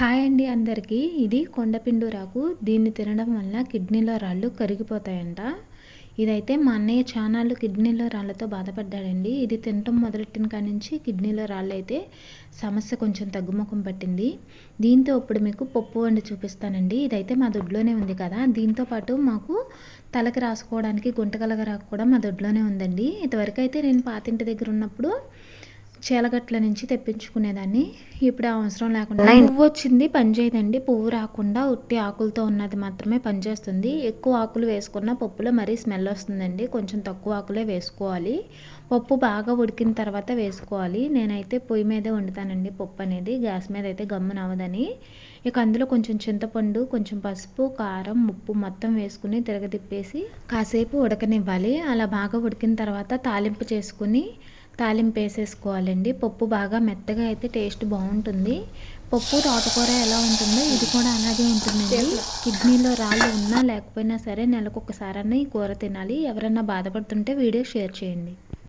Hi అండి అందరికీ. ఇది కొండపిండు రాకు దీన్ని తినడం వల్ల కిడ్నీలో రాళ్ళు కరిగిపోతాయంట. ఇదైతే మా అన్నయ్య చానాళ్ళు కిడ్నీలో రాళ్ళతో బాధపడ్డాడండి. ఇది తినటం మొదలెట్టిన కాడి నుంచి కిడ్నీలో రాళ్ళు అయితే సమస్య కొంచెం తగ్గుముఖం పట్టింది. దీంతో ఇప్పుడు మీకు పప్పు వండి చూపిస్తానండి. ఇదైతే మా దొడ్లోనే ఉంది కదా. దీంతో పాటు మాకు తలకి రాసుకోవడానికి గుంటకలగ రాకు కూడా మా దొడ్లోనే ఉందండి. ఇంతవరకు అయితే నేను పాతింటి దగ్గర ఉన్నప్పుడు చీలగట్ల నుంచి తెప్పించుకునేదాన్ని. ఇప్పుడు అవసరం లేకుండా పువ్వు వచ్చింది పనిచేయదండి పువ్వు రాకుండా ఉట్టి ఆకులతో ఉన్నది మాత్రమే పనిచేస్తుంది. ఎక్కువ ఆకులు వేసుకున్న పప్పులో మరీ స్మెల్ వస్తుందండి. కొంచెం తక్కువ ఆకులే వేసుకోవాలి. పప్పు బాగా ఉడికిన తర్వాత వేసుకోవాలి. నేనైతే పొయ్యి మీదే వండుతానండి పప్పు అనేది. గ్యాస్ మీద అయితే గమ్మున అవ్వదని. ఇక అందులో కొంచెం చింతపండు కొంచెం పసుపు కారం ఉప్పు మొత్తం వేసుకుని తిరగదిప్పేసి కాసేపు ఉడకనివ్వాలి. అలా బాగా ఉడికిన తర్వాత తాలింపు చేసుకుని తాలింపు వేసేసుకోవాలండి. పప్పు బాగా మెత్తగా అయితే టేస్ట్ బాగుంటుంది. పప్పు తోటకూర ఎలా ఉంటుందో ఇది కూడా అలాగే ఉంటుందండి. కిడ్నీలో రాళ్ళు ఉన్నా లేకపోయినా సరే నెలకు ఒకసారన్నా ఈ కూర తినాలి. ఎవరన్నా బాధపడుతుంటే వీడియో షేర్ చేయండి.